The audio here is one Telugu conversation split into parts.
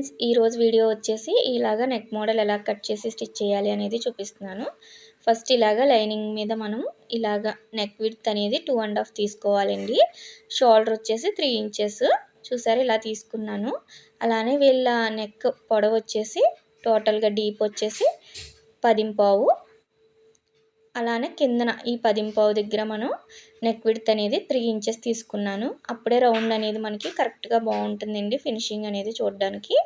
ఫ్రెండ్స్ ఈరోజు వీడియో వచ్చేసి ఇలాగ నెక్ మోడల్ ఎలా కట్ చేసి స్టిచ్ చేయాలి అనేది చూపిస్తున్నాను. ఫస్ట్ ఇలాగ లైనింగ్ మీద మనం ఇలాగ నెక్ విడ్త్ అనేది టూ అండ్ హాఫ్ తీసుకోవాలండి. షోల్డర్ వచ్చేసి త్రీ ఇంచెస్ చూసారు ఇలా తీసుకున్నాను. అలానే వీళ్ళ నెక్ పొడవు వచ్చేసి టోటల్గా డీప్ వచ్చేసి పదింపావు. అలానే కిందన ఈ పదింపావు దగ్గర మనం నెక్ విడ్త్ అనేది త్రీ ఇంచెస్ తీసుకున్నాను. అప్పుడే రౌండ్ అనేది మనకి కరెక్ట్గా బాగుంటుందండి ఫినిషింగ్ అనేది చూడడానికి.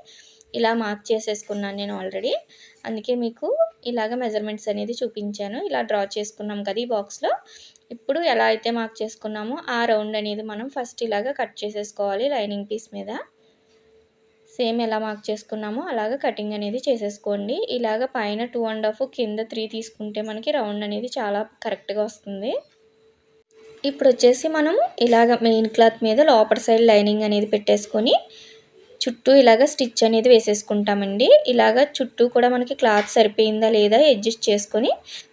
ఇలా మార్క్ చేసేసుకున్నాను నేను ఆల్రెడీ అందుకే మీకు ఇలాగ మెజర్మెంట్స్ అనేది చూపించాను. ఇలా డ్రా చేసుకున్నాం కదా ఈ బాక్స్లో ఇప్పుడు ఎలా అయితే మార్క్ చేసుకున్నామో ఆ రౌండ్ అనేది మనం ఫస్ట్ ఇలాగ కట్ చేసేసుకోవాలి లైనింగ్ పీస్ మీద. సేమ్ ఎలా మార్క్ చేసుకున్నామో అలాగ కటింగ్ అనేది చేసేసుకోండి. ఇలాగ పైన టూ అండ్ హాఫ్ కింద త్రీ తీసుకుంటే మనకి రౌండ్ అనేది చాలా కరెక్ట్గా వస్తుంది. ఇప్పుడు వచ్చేసి మనం ఇలాగ మెయిన్ క్లాత్ మీద లోపల సైడ్ లైనింగ్ అనేది పెట్టేసుకొని చుట్టూ ఇలాగ స్టిచ్ అనేది వేసేసుకుంటామండి. ఇలాగ చుట్టూ కూడా మనకి క్లాత్ సరిపోయిందా లేదా అడ్జస్ట్ చేసుకొని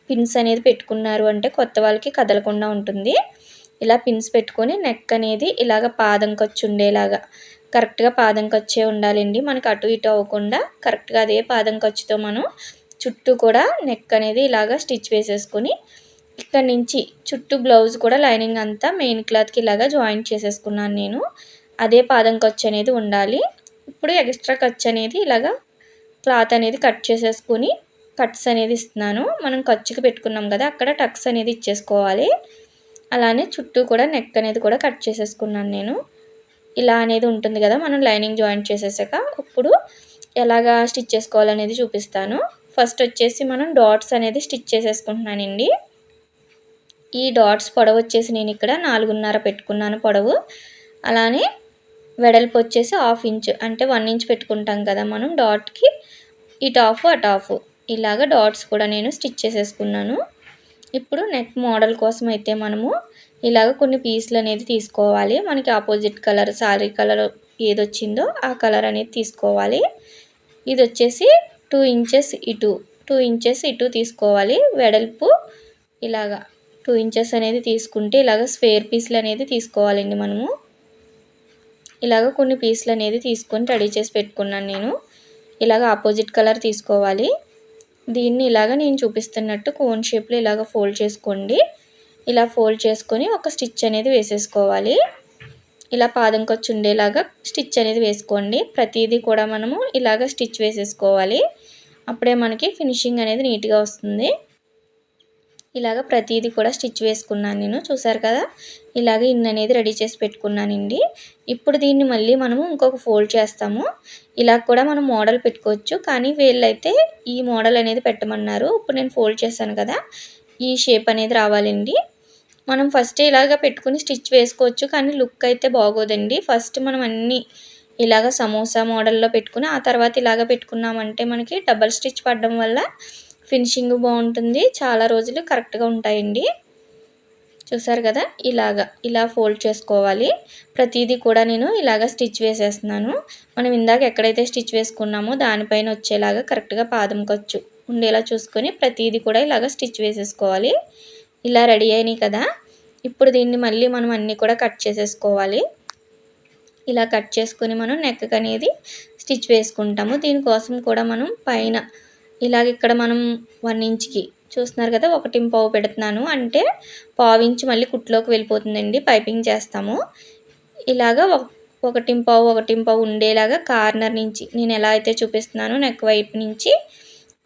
పిన్స్ అనేది పెట్టుకున్నారు అంటే కొత్త వాళ్ళకి కదలకుండా ఉంటుంది. ఇలా పిన్స్ పెట్టుకొని నెక్ అనేది ఇలాగ పాదం ఖర్చు ఉండేలాగా కరెక్ట్గా పాదం ఖర్చే ఉండాలండి. మనకి అటు ఇటు అవ్వకుండా కరెక్ట్గా అదే పాదం ఖర్చుతో మనం చుట్టూ కూడా నెక్ అనేది ఇలాగా స్టిచ్ వేసేసుకొని ఇక్కడ నుంచి చుట్టూ బ్లౌజ్ కూడా లైనింగ్ అంతా మెయిన్ క్లాత్కి ఇలాగా జాయింట్ చేసేసుకున్నాను నేను. అదే పాదం ఖర్చు అనేది ఉండాలి. ఇప్పుడు ఎక్స్ట్రా ఖర్చు అనేది ఇలాగా క్లాత్ అనేది కట్ చేసేసుకొని కట్స్ అనేది ఇస్తున్నాను. మనం ఖర్చుకి పెట్టుకున్నాం కదా అక్కడ టక్స్ అనేది ఇచ్చేసుకోవాలి. అలానే చుట్టూ కూడా నెక్ అనేది కూడా కట్ చేసేసుకున్నాను నేను. ఇలా అనేది ఉంటుంది కదా మనం లైనింగ్ జాయింట్ చేసేసాక ఇప్పుడు ఎలాగా స్టిచ్ చేసుకోవాలనేది చూపిస్తాను. ఫస్ట్ వచ్చేసి మనం డాట్స్ అనేది స్టిచ్ చేసేసుకుంటున్నానండి. ఈ డాట్స్ పొడవు వచ్చేసి నేను ఇక్కడ నాలుగున్నర పెట్టుకున్నాను పొడవు. అలానే వెడల్పు వచ్చేసి హాఫ్ ఇంచ్ అంటే వన్ ఇంచ్ పెట్టుకుంటాం కదా మనం డాట్కి. ఈ ఆఫ్ ఆ ఆఫ్ ఇలాగ డాట్స్ కూడా నేను స్టిచ్ చేసేసుకున్నాను. ఇప్పుడు నెక్ మోడల్ కోసం అయితే మనము ఇలాగ కొన్ని పీసులు అనేది తీసుకోవాలి. మనకి ఆపోజిట్ కలర్ శారీ కలర్ ఏది వచ్చిందో ఆ కలర్ అనేది తీసుకోవాలి. ఇది వచ్చేసి టూ ఇంచెస్ ఇటు టూ ఇంచెస్ ఇటు తీసుకోవాలి. వెడల్పు ఇలాగా టూ ఇంచెస్ అనేది తీసుకుంటే ఇలాగ స్క్వేర్ పీసులు అనేది తీసుకోవాలండి మనము. ఇలాగ కొన్ని పీసులు అనేది తీసుకొని రెడీ చేసి పెట్టుకున్నాను నేను. ఇలాగ ఆపోజిట్ కలర్ తీసుకోవాలి. దీన్ని ఇలాగ నేను చూపిస్తున్నట్టు కోన్ షేప్లో ఇలాగ ఫోల్డ్ చేసుకోండి. ఇలా ఫోల్డ్ చేసుకొని ఒక స్టిచ్ అనేది వేసేసుకోవాలి. ఇలా పాదం ఖర్చు ఉండేలాగా స్టిచ్ అనేది వేసుకోండి. ప్రతిదీ కూడా మనము ఇలాగ స్టిచ్ వేసేసుకోవాలి. అప్పుడే మనకి ఫినిషింగ్ అనేది నీట్గా వస్తుంది. ఇలాగ ప్రతిదీ కూడా స్టిచ్ వేసుకున్నాను నేను. చూసారు కదా? ఇలాగ ఇన్ అనేది రెడీ చేసి పెట్టుకున్నానండి. ఇప్పుడు దీన్ని మళ్ళీ మనము ఇంకొక ఫోల్డ్ చేస్తాము. ఇలా కూడా మనం మోడల్ పెట్టుకోవచ్చు. కానీ వీళ్ళైతే ఈ మోడల్ అనేది పెట్టమన్నారు. ఇప్పుడు నేను ఫోల్డ్ చేశాను కదా? ఈ షేప్ అనేది రావాలండి. మనం ఫస్ట్ ఇలాగ పెట్టుకుని స్టిచ్ వేసుకోవచ్చు కానీ లుక్ అయితే బాగోదండి. ఫస్ట్ మనం అన్నీ ఇలాగ సమోసా మోడల్లో పెట్టుకుని ఆ తర్వాత ఇలాగ పెట్టుకున్నామంటే మనకి డబల్ స్టిచ్ పడడం వల్ల ఫినిషింగ్ బాగుంటుంది. చాలా రోజులు కరెక్ట్గా ఉంటాయండి. చూసారు కదా? ఇలాగ ఇలా ఫోల్డ్ చేసుకోవాలి. ప్రతిదీ కూడా నేను ఇలాగ స్టిచ్ వేసేస్తున్నాను. మనం ఇందాక ఎక్కడైతే స్టిచ్ వేసుకున్నామో దానిపైన వచ్చేలాగా కరెక్ట్గా పాదం ఖర్చు ఉండేలా చూసుకొని ప్రతిదీ కూడా ఇలాగ స్టిచ్ వేసేసుకోవాలి. ఇలా రెడీ అయినాయి కదా. ఇప్పుడు దీన్ని మళ్ళీ మనం అన్నీ కూడా కట్ చేసేసుకోవాలి. ఇలా కట్ చేసుకొని మనం నెక్ అనేది స్టిచ్ వేసుకుంటాము. దీనికోసం కూడా మనం పైన ఇలాగ ఇక్కడ మనం వన్ ఇంచ్కి చూస్తున్నారు కదా ఒకటి పావు పెడుతున్నాను. అంటే పావు ఇంచు మళ్ళీ కుట్లోకి వెళ్ళిపోతుందండి. పైపింగ్ చేస్తాము. ఇలాగ ఒకటి పావు ఒకటి పావు ఉండేలాగా కార్నర్ నుంచి నేను ఎలా అయితే చూపిస్తున్నానో నెక్ వైపు నుంచి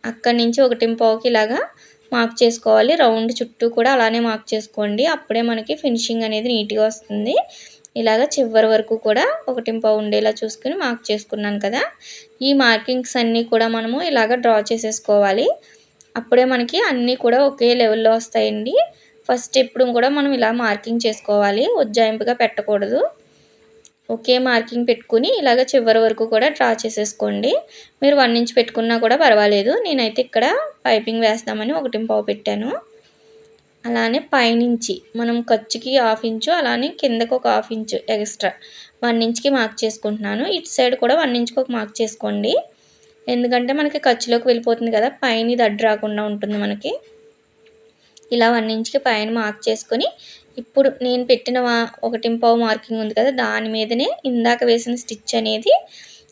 అక్కడి నుంచి ఒకటి పావుకి ఇలాగా మార్క్ చేసుకోవాలి. రౌండ్ చుట్టూ కూడా అలానే మార్క్ చేసుకోండి. అప్పుడే మనకి ఫినిషింగ్ అనేది నీట్గా వస్తుంది. ఇలాగ చివరి వరకు కూడా ఒకటి ఉండేలా చూసుకుని మార్క్ చేసుకున్నాను కదా. ఈ మార్కింగ్స్ అన్నీ కూడా మనము ఇలాగ డ్రా చేసేసుకోవాలి. అప్పుడే మనకి అన్నీ కూడా ఒకే లెవెల్లో వస్తాయండి. ఫస్ట్ ఎప్పుడు కూడా మనం ఇలా మార్కింగ్ చేసుకోవాలి. ఉజ్జాయింపుగా పెట్టకూడదు. ఒకే మార్కింగ్ పెట్టుకుని ఇలాగ చివరి వరకు కూడా డ్రా చేసేసుకోండి. మీరు వన్ ఇంచ్ పెట్టుకున్నా కూడా పర్వాలేదు. నేనైతే ఇక్కడ పైపింగ్ వేస్తామని ఒకటి పావు పెట్టాను. అలానే పైనుంచి మనం ఖర్చుకి హాఫ్ ఇంచు అలానే కిందకు ఒక హాఫ్ ఇంచు ఎక్స్ట్రా వన్ ఇంచ్కి మార్క్ చేసుకుంటున్నాను. ఇటు సైడ్ కూడా వన్ ఇంచ్కి ఒక మార్క్ చేసుకోండి. ఎందుకంటే మనకి ఖర్చులోకి వెళ్ళిపోతుంది కదా పైన ఇది అడ్డు రాకుండా ఉంటుంది మనకి. ఇలా వన్ ఇంచ్కి పైన మార్క్ చేసుకొని ఇప్పుడు నేను పెట్టిన ఒకటి పావు మార్కింగ్ ఉంది కదా దాని మీదనే ఇందాక వేసిన స్టిచ్ అనేది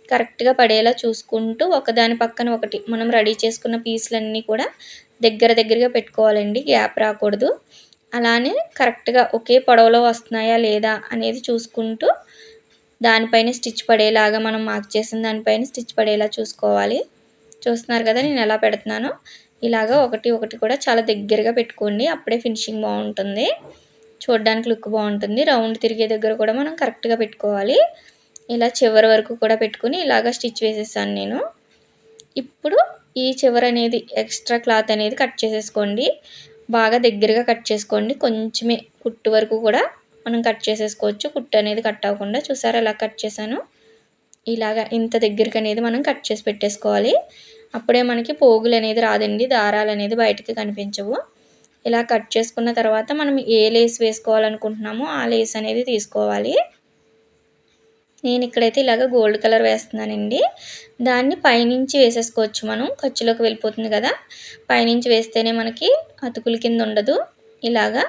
కరెక్ట్గా పడేలా చూసుకుంటూ ఒకదాని పక్కన ఒకటి మనం రెడీ చేసుకున్న పీసులన్నీ కూడా దగ్గర దగ్గరగా పెట్టుకోవాలండి గ్యాప్ రాకూడదు. అలానే కరెక్ట్గా ఒకే పొడవలో వస్తున్నాయా లేదా అనేది చూసుకుంటూ దానిపైన స్టిచ్ పడేలాగా మనం మార్క్ చేసిన దానిపైన స్టిచ్ పడేలా చూసుకోవాలి. చూస్తున్నారు కదా నేను ఎలా పెడుతున్నానో? ఇలాగా ఒకటి ఒకటి కూడా చాలా దగ్గరగా పెట్టుకోండి అప్పుడే ఫినిషింగ్ బాగుంటుంది. చూడడానికి లుక్ బాగుంటుంది. రౌండ్ తిరిగే దగ్గర కూడా మనం కరెక్ట్గా పెట్టుకోవాలి. ఇలా చివరి వరకు కూడా పెట్టుకుని ఇలాగ స్టిచ్ వేసేసాను నేను. ఇప్పుడు ఈ చివర అనేది ఎక్స్ట్రా క్లాత్ అనేది కట్ చేసేసుకోండి. బాగా దగ్గరగా కట్ చేసుకోండి. కొంచెమే కుట్టు వరకు కూడా మనం కట్ చేసేసుకోవచ్చు. కుట్టు అనేది కట్ అవ్వకుండా చూసారా ఎలా కట్ చేశాను? ఇలాగ ఇంత దగ్గరికి అనేది మనం కట్ చేసి పెట్టేసుకోవాలి. అప్పుడే మనకి పోగులు అనేది రాదండి. దారాలు అనేది బయటకి కనిపించవు. ఇలా కట్ చేసుకున్న తర్వాత మనం ఏ లేస్ వేసుకోవాలనుకుంటున్నామో ఆ లేస్ అనేది తీసుకోవాలి. నేను ఇక్కడైతే ఇలాగ గోల్డ్ కలర్ వేస్తున్నానండి. దాన్ని పైనుంచి వేసేసుకోవచ్చు మనం. ఖర్చులోకి వెళ్ళిపోతుంది కదా. పైనుంచి వేస్తేనే మనకి అతుకుల కింద ఉండదు. ఇలాగా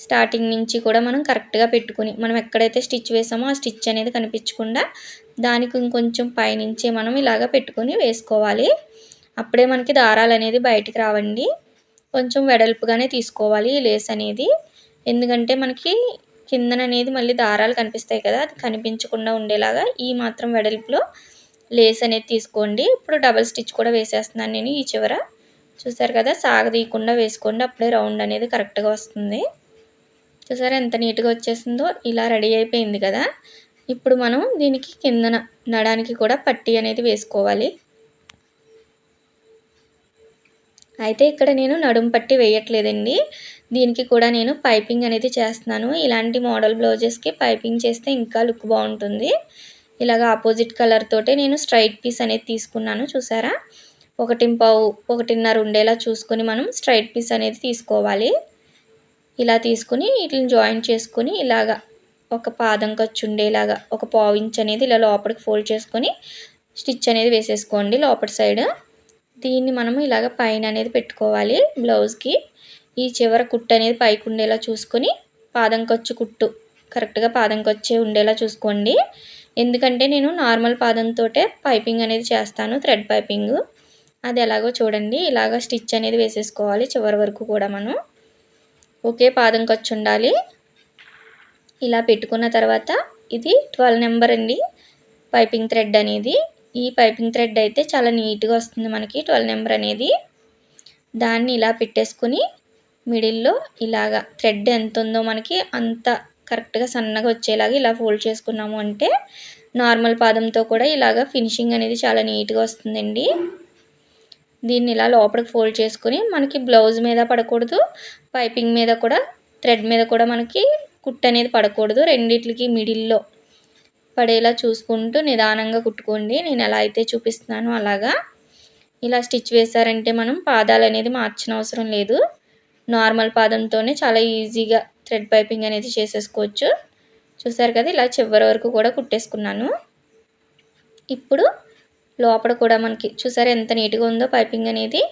స్టార్టింగ్ నుంచి కూడా మనం కరెక్ట్గా పెట్టుకుని మనం ఎక్కడైతే స్టిచ్ వేసామో ఆ స్టిచ్ అనేది కనిపించకుండా దానికి ఇంకొంచెం పైనుంచే మనం ఇలాగ పెట్టుకొని వేసుకోవాలి. అప్పుడే మనకి దారాలు అనేది బయటికి రావండి. కొంచెం వెడల్పుగానే తీసుకోవాలి ఈ లేస్ అనేది. ఎందుకంటే మనకి కిందన అనేది మళ్ళీ దారాలు కనిపిస్తాయి కదా అది కనిపించకుండా ఉండేలాగా ఈ మాత్రం వెడల్పులో లేస్ అనేది తీసుకోండి. ఇప్పుడు డబల్ స్టిచ్ కూడా వేసేస్తున్నాను నేను ఈ చివర. చూసారు కదా సాగదీయకుండా వేసుకోండి అప్పుడే రౌండ్ అనేది కరెక్ట్గా వస్తుంది. చూసారా ఎంత నీట్గా వచ్చేసిందో ఇలా రెడీ అయిపోయింది కదా. ఇప్పుడు మనం దీనికి కిందన నడానికి కూడా పట్టీ అనేది వేసుకోవాలి. అయితే ఇక్కడ నేను నడుం పట్టి వేయట్లేదండి. దీనికి కూడా నేను పైపింగ్ అనేది చేస్తున్నాను. ఇలాంటి మోడల్ బ్లౌజెస్కి పైపింగ్ చేస్తే ఇంకా లుక్ బాగుంటుంది. ఇలాగ ఆపోజిట్ కలర్ తోటే నేను స్ట్రైట్ పీస్ అనేది తీసుకున్నాను. చూసారా? ఒకటి పావు ఒకటిన్నర ఉండేలా చూసుకొని మనం స్ట్రైట్ పీస్ అనేది తీసుకోవాలి. ఇలా తీసుకుని వీటిని జాయిన్ చేసుకొని ఇలాగా ఒక పాదం ఖర్చు ఉండేలాగా ఒక పావు ఇంచ్ అనేది ఇలా లోపలికి ఫోల్డ్ చేసుకొని స్టిచ్ అనేది వేసేసుకోండి లోపటి సైడ్. దీన్ని మనము ఇలాగ పైన అనేది పెట్టుకోవాలి బ్లౌజ్కి. ఈ చివర కుట్టు అనేది పైకి ఉండేలా చూసుకొని పాదం ఖర్చు కుట్టు కరెక్ట్గా పాదం ఉండేలా చూసుకోండి. ఎందుకంటే నేను నార్మల్ పాదంతో పైపింగ్ అనేది చేస్తాను థ్రెడ్ పైపింగ్. అది ఎలాగో చూడండి ఇలాగ స్టిచ్ అనేది వేసేసుకోవాలి చివరి వరకు కూడా మనం. ఒకే పాదం ఖర్చు ఉండాలి. ఇలా పెట్టుకున్న తర్వాత ఇది ట్వెల్వ్ నెంబర్ అండి పైపింగ్ థ్రెడ్ అనేది. ఈ పైపింగ్ థ్రెడ్ అయితే చాలా నీట్గా వస్తుంది మనకి. ట్వెల్వ్ నెంబర్ అనేది దాన్ని ఇలా పెట్టేసుకుని మిడిల్లో ఇలాగా థ్రెడ్ ఎంత ఉందో మనకి అంత కరెక్ట్గా సన్నగా వచ్చేలాగా ఇలా ఫోల్డ్ చేసుకున్నాము అంటే నార్మల్ పాదంతో కూడా ఇలాగ ఫినిషింగ్ అనేది చాలా నీట్గా వస్తుందండి. దీన్ని ఇలా లోపలికి ఫోల్డ్ చేసుకుని మనకి బ్లౌజ్ మీద పడకూడదు పైపింగ్ మీద కూడా థ్రెడ్ మీద కూడా మనకి కుట్ అనేది పడకూడదు. రెండిట్లకి మిడిల్లో పడేలా చూసుకుంటూ నిదానంగా కుట్టుకోండి. నేను ఎలా అయితే చూపిస్తున్నానో అలాగా. ఇలా స్టిచ్ వేశారంటే మనం పాదాలు అనేది మార్చిన అవసరం లేదు. నార్మల్ పాదంతోనే చాలా ఈజీగా థ్రెడ్ పైపింగ్ అనేది చేసేసుకోవచ్చు. చూసారు కదా ఇలా చివరి వరకు కూడా కుట్టేసుకున్నాను. ఇప్పుడు లోపల కూడా మనకి చూసారు ఎంత నీట్గా ఉందో పైపింగ్ అనేది.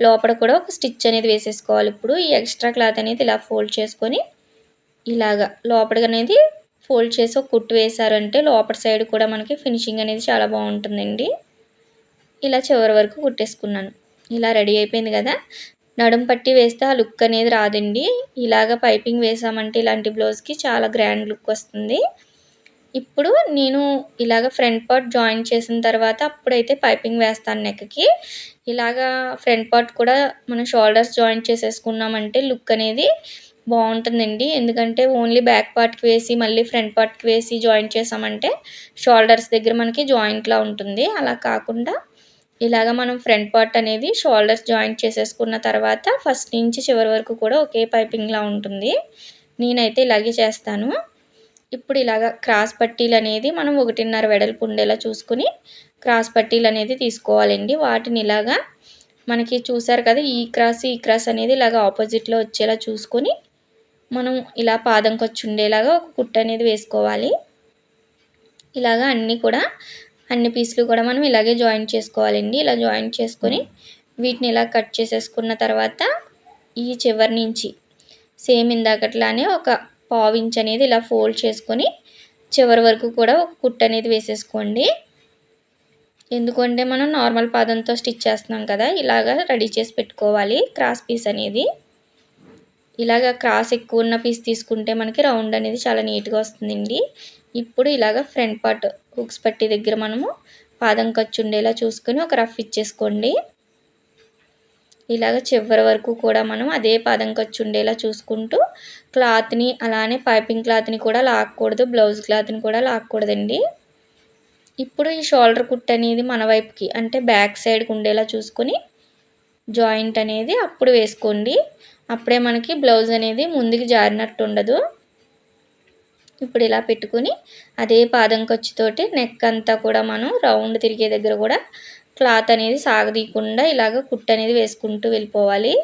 లోపల కూడా ఒక స్టిచ్ అనేది వేసేసుకోవాలి. ఇప్పుడు ఈ ఎక్స్ట్రా క్లాత్ అనేది ఇలా ఫోల్డ్ చేసుకొని ఇలాగా లోపల అనేది ఫోల్డ్ చేసి ఒక కుట్టు వేసారంటే లోపల సైడ్ కూడా మనకి ఫినిషింగ్ అనేది చాలా బాగుంటుందండి. ఇలా చివరి వరకు కుట్టేసుకున్నాను. ఇలా రెడీ అయిపోయింది కదా. నడుం పట్టి వేస్తే ఆ లుక్ అనేది రాదండి. ఇలాగ పైపింగ్ వేసామంటే ఇలాంటి బ్లౌజ్కి చాలా గ్రాండ్ లుక్ వస్తుంది. ఇప్పుడు నేను ఇలాగ ఫ్రంట్ పార్ట్ జాయిన్ చేసిన తర్వాత అప్పుడైతే పైపింగ్ వేస్తాను నెక్కి. ఇలాగా ఫ్రంట్ పార్ట్ కూడా మనం షోల్డర్స్ జాయిన్ చేసేసుకున్నామంటే లుక్ అనేది బాగుంటుందండి. ఎందుకంటే ఓన్లీ బ్యాక్ పార్ట్కి వేసి మళ్ళీ ఫ్రంట్ పార్ట్కి వేసి జాయిన్ చేసామంటే షోల్డర్స్ దగ్గర మనకి జాయింట్లా ఉంటుంది. అలా కాకుండా ఇలాగ మనం ఫ్రంట్ పార్ట్ అనేది షోల్డర్స్ జాయింట్ చేసేసుకున్న తర్వాత ఫస్ట్ నుంచి చివరి వరకు కూడా ఒకే పైపింగ్లా ఉంటుంది. నేనైతే ఇలాగే చేస్తాను. ఇప్పుడు ఇలాగ క్రాస్ పట్టీలు అనేది మనం ఒకటిన్నర వెడల్పు ఉండేలా చూసుకుని క్రాస్ పట్టీలు అనేది తీసుకోవాలండి. వాటిని ఇలాగా మనకి చూసారు కదా ఈ క్రాస్ ఈ క్రాస్ అనేది ఇలాగ ఆపోజిట్లో వచ్చేలా చూసుకొని మనం ఇలా పాదం ఖర్చు ఉండేలాగా ఒక కుట్ట అనేది వేసుకోవాలి. ఇలాగా అన్నీ కూడా అన్ని పీసులు కూడా మనం ఇలాగే జాయిన్ చేసుకోవాలండి. ఇలా జాయిన్ చేసుకొని వీటిని ఇలా కట్ చేసేసుకున్న తర్వాత ఈ చివరి నుంచి సేమ్ ఇందాకట్లానే ఒక పావు అనేది ఇలా ఫోల్డ్ చేసుకొని చివరి వరకు కూడా ఒక కుట్ట అనేది వేసేసుకోండి. ఎందుకంటే మనం నార్మల్ పాదంతో స్టిచ్ చేస్తున్నాం కదా ఇలాగ రెడీ చేసి పెట్టుకోవాలి క్రాస్ పీస్ అనేది. ఇలాగ క్రాస్ ఎక్కువ ఉన్న పీస్ తీసుకుంటే మనకి రౌండ్ అనేది చాలా నీట్గా వస్తుందండి. ఇప్పుడు ఇలాగ ఫ్రంట్ పార్ట్ హుక్స్ పట్టి దగ్గర మనము పాదం ఖర్చు ఉండేలా చూసుకొని ఒక రఫ్ ఇచ్చేసుకోండి. ఇలాగ చివరి వరకు కూడా మనం అదే పాదం ఖర్చు ఉండేలా చూసుకుంటూ క్లాత్ని అలానే పైపింగ్ క్లాత్ని కూడా లాక్కూడదు బ్లౌజ్ క్లాత్ని కూడా లాక్కూడదండి. ఇప్పుడు ఈ షోల్డర్ కుట్ అనేది మన వైపుకి అంటే బ్యాక్ సైడ్కి ఉండేలా చూసుకొని జాయింట్ అనేది అప్పుడు వేసుకోండి. అప్పుడే మనకి బ్లౌజ్ అనేది ముందుకు జారినట్టు ఉండదు. ఇప్పుడు ఇలా పెట్టుకుని అదే పాదం ఖర్చుతోటి నెక్ అంతా కూడా మనం రౌండ్ తిరిగే దగ్గర కూడా క్లాత్ అనేది సాగదీయకుండా ఇలాగ కుట్ అనేది వేసుకుంటూ వెళ్ళిపోవాలి.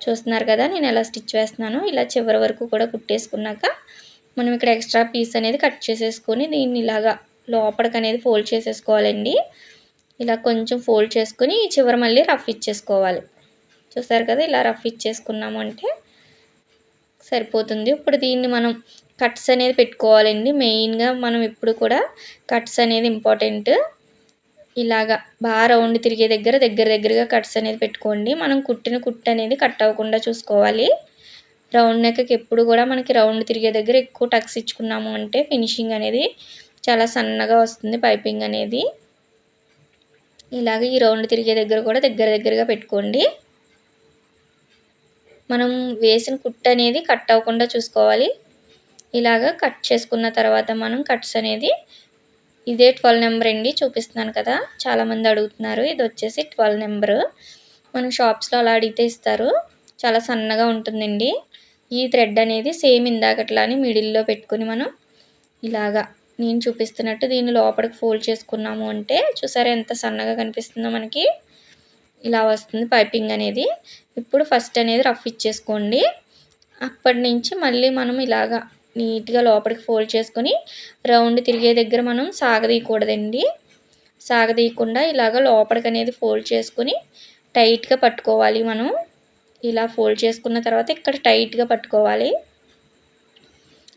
చూస్తున్నారు కదా నేను ఎలా స్టిచ్ వేస్తున్నాను ఇలా చివరి వరకు కూడా కుట్టేసుకున్నాక మనం ఇక్కడ ఎక్స్ట్రా పీస్ అనేది కట్ చేసేసుకొని దీన్ని ఇలాగా లోపలికి అనేది ఫోల్డ్ చేసేసుకోవాలండి. ఇలా కొంచెం ఫోల్డ్ చేసుకుని చివరి మళ్ళీ రఫ్ ఇచ్చేసుకోవాలి. చూసారు కదా ఇలా రఫ్ ఇచ్చేసుకున్నాము అంటే సరిపోతుంది. ఇప్పుడు దీన్ని మనం కట్స్ అనేది పెట్టుకోవాలండి. మెయిన్గా మనం ఎప్పుడు కూడా కట్స్ అనేది ఇంపార్టెంట్. ఇలాగా బాగా రౌండ్ తిరిగే దగ్గర దగ్గర దగ్గరగా కట్స్ అనేది పెట్టుకోండి. మనం కుట్టిన కుట్ అనేది కట్ అవ్వకుండా చూసుకోవాలి. రౌండ్ నెక్కకి ఎప్పుడు కూడా మనకి రౌండ్ తిరిగే దగ్గర ఎక్కువ టక్స్ ఇచ్చుకున్నాము అంటే ఫినిషింగ్ అనేది చాలా సన్నగా వస్తుంది పైపింగ్ అనేది. ఇలాగ ఈ రౌండ్ తిరిగే దగ్గర కూడా దగ్గర దగ్గరగా పెట్టుకోండి. మనం వేసిన కుట్టు అనేది కట్ అవ్వకుండా చూసుకోవాలి. ఇలాగ కట్ చేసుకున్న తర్వాత మనం కట్స్ అనేది ఇదే ట్వెల్వ్ నెంబర్ అండి చూపిస్తున్నాను కదా. చాలామంది అడుగుతున్నారు. ఇది వచ్చేసి ట్వెల్వ్ నెంబరు. మనం షాప్స్లో అలా అడిగితే ఇస్తారు. చాలా సన్నగా ఉంటుందండి. ఈ థ్రెడ్ అనేది సేమ్ ఇందాకట్లాని మిడిల్లో పెట్టుకుని మనం ఇలాగా నేను చూపిస్తున్నట్టు దీన్ని లోపలికి ఫోల్డ్ చేసుకున్నాము అంటే చూసారా ఎంత సన్నగా కనిపిస్తుందో మనకి. ఇలా వస్తుంది పైపింగ్ అనేది. ఇప్పుడు ఫస్ట్ అనేది రఫ్ ఇచ్చేసుకోండి. అప్పటి నుంచి మళ్ళీ మనం ఇలాగా నీట్గా లోపలికి ఫోల్డ్ చేసుకొని రౌండ్ తిరిగే దగ్గర మనం సాగదీయకూడదండి. సాగదీయకుండా ఇలాగ లోపలికి అనేది ఫోల్డ్ చేసుకొని టైట్గా పట్టుకోవాలి మనం. ఇలా ఫోల్డ్ చేసుకున్న తర్వాత ఇక్కడ టైట్గా పట్టుకోవాలి.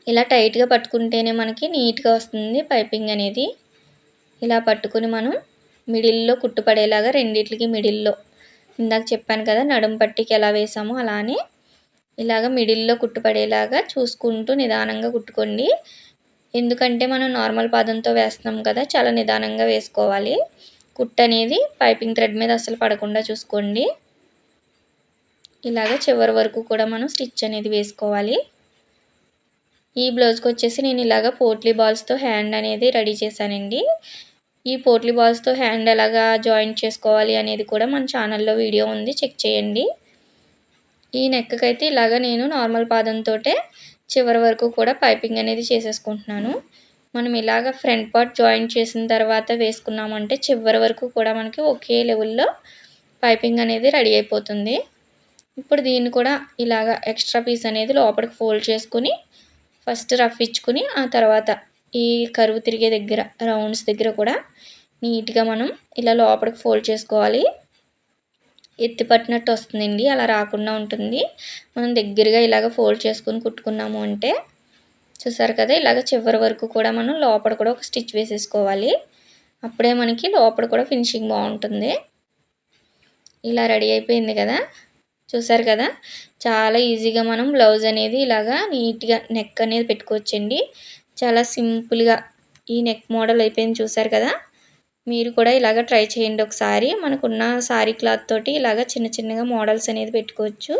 ఇలా టైట్గా పట్టుకుంటేనే మనకి నీట్గా వస్తుంది పైపింగ్ అనేది. ఇలా పట్టుకుని మనం మిడిల్లో కుట్టుపడేలాగా రెండిట్లకి మిడిల్లో. ఇందాక చెప్పాను కదా నడుం పట్టికి ఎలా వేసామో అలానే ఇలాగ మిడిల్లో కుట్టుపడేలాగా చూసుకుంటూ నిదానంగా కుట్టుకోండి. ఎందుకంటే మనం నార్మల్ పాదంతో వేస్తున్నాం కదా చాలా నిదానంగా వేసుకోవాలి. కుట్ అనేది పైపింగ్ థ్రెడ్ మీద అసలు పడకుండా చూసుకోండి. ఇలాగ చివరి వరకు కూడా మనం స్టిచ్ అనేది వేసుకోవాలి. ఈ బ్లౌజ్కి వచ్చేసి నేను ఇలాగ పోట్లీ బాల్స్తో హ్యాండ్ అనేది రెడీ చేశానండి. ఈ పోట్లీ బాల్స్తో హ్యాండ్ ఎలాగా జాయింట్ చేసుకోవాలి అనేది కూడా మన ఛానల్లో వీడియో ఉంది. చెక్ చేయండి. ఈ నెక్కకైతే అయితే ఇలాగ నేను నార్మల్ పాదంతో చివరి వరకు కూడా పైపింగ్ అనేది చేసేసుకుంటున్నాను. మనం ఇలాగ ఫ్రంట్ పార్ట్ జాయింట్ చేసిన తర్వాత వేసుకున్నామంటే చివరి వరకు కూడా మనకి ఒకే లెవెల్లో పైపింగ్ అనేది రెడీ అయిపోతుంది. ఇప్పుడు దీన్ని కూడా ఇలాగ ఎక్స్ట్రా పీస్ అనేది లోపలికి ఫోల్డ్ చేసుకుని ఫస్ట్ రఫ్ ఇచ్చుకుని ఆ తర్వాత ఈ కరువు తిరిగే దగ్గర రౌండ్స్ దగ్గర కూడా నీట్గా మనం ఇలా లోపలికి ఫోల్డ్ చేసుకోవాలి. ఎత్తి పట్టినట్టు వస్తుందండి అలా రాకుండా ఉంటుంది. మనం దగ్గరగా ఇలాగ ఫోల్డ్ చేసుకుని కుట్టుకున్నాము అంటే చూసారు కదా ఇలాగ చివరి వరకు కూడా మనం లోపల కూడా ఒక స్టిచ్ వేసేసుకోవాలి. అప్పుడే మనకి లోపల కూడా ఫినిషింగ్ బాగుంటుంది. ఇలా రెడీ అయిపోయింది కదా చూసారు కదా చాలా ఈజీగా మనం బ్లౌజ్ అనేది ఇలాగా నీట్గా నెక్ అనేది పెట్టుకోవచ్చండి. చాలా సింపుల్గా ఈ నెక్ మోడల్ అయిపోయింది చూసారు కదా? మీరు కూడా ఇలాగ ట్రై చేయండి ఒకసారి. మనకున్న సారీ క్లాత్ తోటి ఇలాగ చిన్న చిన్నగా మోడల్స్ అనేది పెట్టుకోవచ్చు.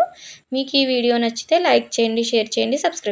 మీకు ఈ వీడియో నచ్చితే లైక్ చేయండి షేర్ చేయండి సబ్స్క్రైబ్